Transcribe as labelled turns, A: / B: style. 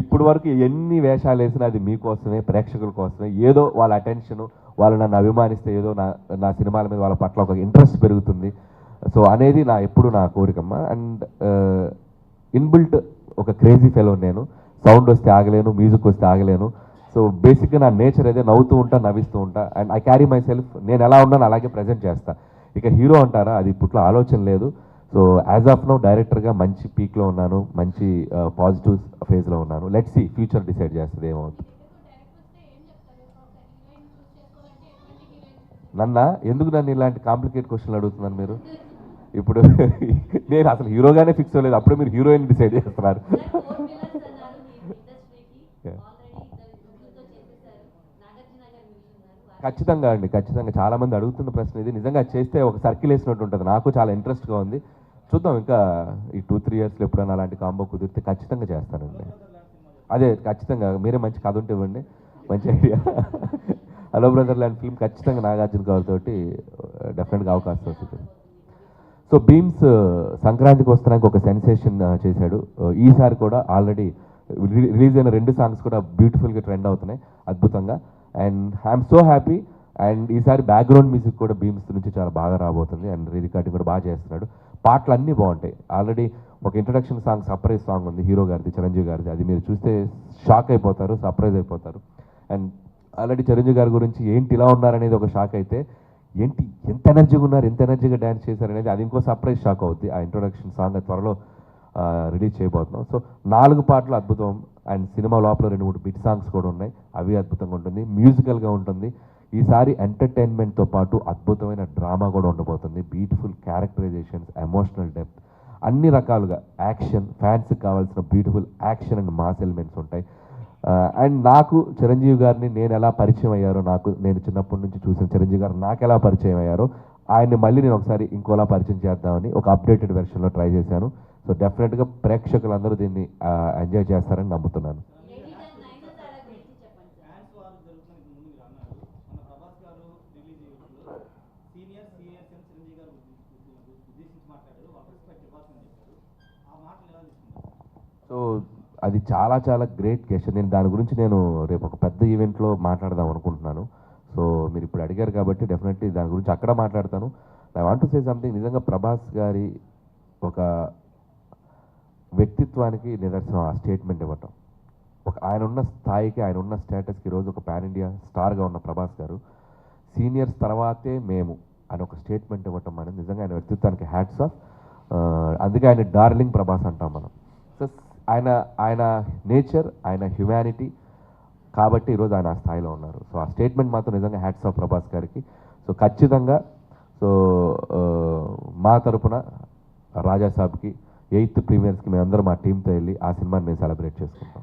A: ఇప్పుడు వరకు ఎన్ని వేషాలు వేసినా అది మీకోసమే ప్రేక్షకుల కోసమే. ఏదో వాళ్ళ అటెన్షన్ వాళ్ళు నన్ను అభిమానిస్తే ఏదో నా నా సినిమాల మీద వాళ్ళ పట్ల ఒక ఇంట్రెస్ట్ పెరుగుతుంది. సో అనేది నా ఎప్పుడు నా కోరికమ్మ. అండ్ ఇన్బిల్ట్ ఒక క్రేజీ ఫెలో నేను. సౌండ్ వస్తే ఆగలేను మ్యూజిక్ వస్తే ఆగలేను. సో బేసిక్గా నా నేచర్ అయితే నవ్వుతూ ఉంటా నవ్విస్తూ ఉంటా. And I carry myself నేను ఎలా ఉన్నాను అలాగే ప్రజెంట్ చేస్తా. ఇక హీరో అంటారా? అది ఇప్పట్లో ఆలోచన లేదు. సో యాజ్ ఆఫ్ నో డైరెక్టర్గా మంచి పీక్లో ఉన్నాను. మంచి పాజిటివ్ ఫేజ్లో ఉన్నాను. లెట్ సి ఫ్యూచర్ డిసైడ్ చేస్తుంది ఏమవుతుంది. నన్న ఎందుకు నన్ను ఇలాంటి కాంప్లికేట్ క్వశ్చన్లు అడుగుతున్నాను మీరు? ఇప్పుడు నేను అసలు హీరోగానే ఫిక్స్ అవ్వలేదు. అప్పుడే మీరు హీరోయిన్ డిసైడ్ చేస్తున్నారు. ఖచ్చితంగా అండి ఖచ్చితంగా. చాలామంది అడుగుతున్న ప్రశ్న ఇది. నిజంగా చేస్తే ఒక సర్కిల్ వేసినట్టు ఉంటుంది. నాకు చాలా ఇంట్రెస్ట్గా ఉంది. చూద్దాం ఇంకా ఈ టూ త్రీ ఇయర్స్లో ఎప్పుడైనా అలాంటి కాంబో కుదిరితే ఖచ్చితంగా చేస్తానండి. అదే ఖచ్చితంగా. మీరే మంచి కథ ఉంటే ఇవ్వండి. మంచి ఐడియా హలో బ్రదర్ లాంటి ఫిల్మ్ ఖచ్చితంగా నాగార్జున గారి డెఫినెట్గా uh, అవకాశం వస్తుంది. సో భీమ్స్ uh, సంక్రాంతికి వస్తున్నానికి ఒక సెన్సేషన్ uh, చేశాడు. ఈసారి కూడా ఆల్రెడీ రిలీజ్ అయిన రెండు సాంగ్స్ కూడా బ్యూటిఫుల్గా ట్రెండ్ అవుతున్నాయి. అద్భుతంగా. And I'm so happy and ఈసారి బ్యాక్గ్రౌండ్ మ్యూజిక్ కూడా బీమ్స్ నుంచి చాలా బాగా రాబోతుంది అండ్ రీ రికార్డింగ్ కూడా బాగా చేస్తున్నాడు. పాటలు అన్నీ బాగుంటాయి. ఆల్రెడీ ఒక ఇంట్రడక్షన్ సాంగ్ సర్ప్రైజ్ సాంగ్ ఉంది హీరో గారిది చిరంజీవి గారిది. అది మీరు చూస్తే షాక్ అయిపోతారు సర్ప్రైజ్ అయిపోతారు. అండ్ ఆల్రెడీ చిరంజీవి గారి గురించి ఏంటి ఇలా ఉన్నారనేది ఒక షాక్ అయితే ఏంటి ఎంత ఎనర్జీగా ఉన్నారు ఎంత ఎనర్జీగా డ్యాన్స్ చేశారనేది అది ఇంకో సర్ప్రైజ్ షాక్ అవుద్ది. ఆ ఇంట్రొడక్షన్ సాంగ్ త్వరలో రిలీజ్ చేయబోతున్నాం. సో నాలుగు పాటలు అద్భుతం. అండ్ సినిమా లోపల రెండు మూడు బిట్ సాంగ్స్ కూడా ఉన్నాయి. అవి అద్భుతంగా ఉంటుంది. మ్యూజికల్గా ఉంటుంది. ఈసారి ఎంటర్టైన్మెంట్తో పాటు అద్భుతమైన డ్రామా కూడా ఉండబోతుంది. బ్యూటిఫుల్ క్యారెక్టరైజేషన్స్ ఎమోషనల్ డెప్త్ అన్ని రకాలుగా యాక్షన్ ఫ్యాన్స్కి కావాల్సిన beautiful action and mass elements ఉంటాయి. Uh, అండ్ నాకు చిరంజీవి గారిని నేను ఎలా పరిచయం అయ్యారో నాకు నేను చిన్నప్పటి నుంచి చూసిన చిరంజీవి గారు నాకు ఎలా పరిచయం అయ్యారో ఆయన్ని మళ్ళీ నేను ఒకసారి ఇంకోలా పరిచయం చేద్దామని ఒక అప్డేటెడ్ వెర్షన్లో ట్రై చేశాను. సో డెఫినెట్గా ప్రేక్షకులందరూ దీన్ని uh, ఎంజాయ్ చేస్తారని నమ్ముతున్నాను
B: ఫ్యాన్స్ వారు జరుగుతున్న ముందు మీరు అన్నారు మన ప్రభాస్ గారు రిలీజ్ అయ్యేటప్పుడు సీనియర్ సీనియర్ చిరంజీవి గారు ఉద్దేశించి మాట్లాడారు. వాళ్ళ రెస్పెక్ట్ ఇవ్వాల్సింది చెప్పారు. ఆ మాటలు ఎలా తీసుకున్నారు?
A: సో అది చాలా చాలా గ్రేట్ క్వశ్చన్ నేను దాని గురించి నేను రేపు ఒక పెద్ద ఈవెంట్లో మాట్లాడదాం అనుకుంటున్నాను. సో మీరు ఇప్పుడు అడిగారు కాబట్టి డెఫినెట్లీ దాని గురించి అక్కడ మాట్లాడతాను. I want to say something నిజంగా ప్రభాస్ గారి ఒక వ్యక్తిత్వానికి నిదర్శనం. ఆ స్టేట్మెంట్ ఇవ్వటం. ఒక ఆయన ఉన్న స్థాయికి ఆయన ఉన్న స్టేటస్కి ఈరోజు ఒక పాన్ ఇండియా స్టార్గా ఉన్న ప్రభాస్ గారు. సీనియర్స్ తర్వాతే మేము అని ఒక స్టేట్మెంట్ ఇవ్వటం అనేది నిజంగా ఆయన వ్యక్తిత్వానికి హ్యాట్స్ ఆఫ్. అందుకే ఆయన డార్లింగ్ ప్రభాస్ అంటాం మనం. సో ఆయన ఆయన నేచర్ ఆయన హ్యుమానిటీ కాబట్టి ఈరోజు ఆయన ఆ స్థాయిలో ఉన్నారు. సో ఆ స్టేట్మెంట్ మాత్రం నిజంగా హ్యాట్స్ ఆఫ్ ప్రభాస్ గారికి. సో ఖచ్చితంగా సో మా తరపున రాజా సాబ్కి ఎయిత్ ప్రీమియర్స్కి మేమందరం మా టీంతో వెళ్ళి ఆ సినిమాని మేము సెలబ్రేట్ చేసుకుంటాం.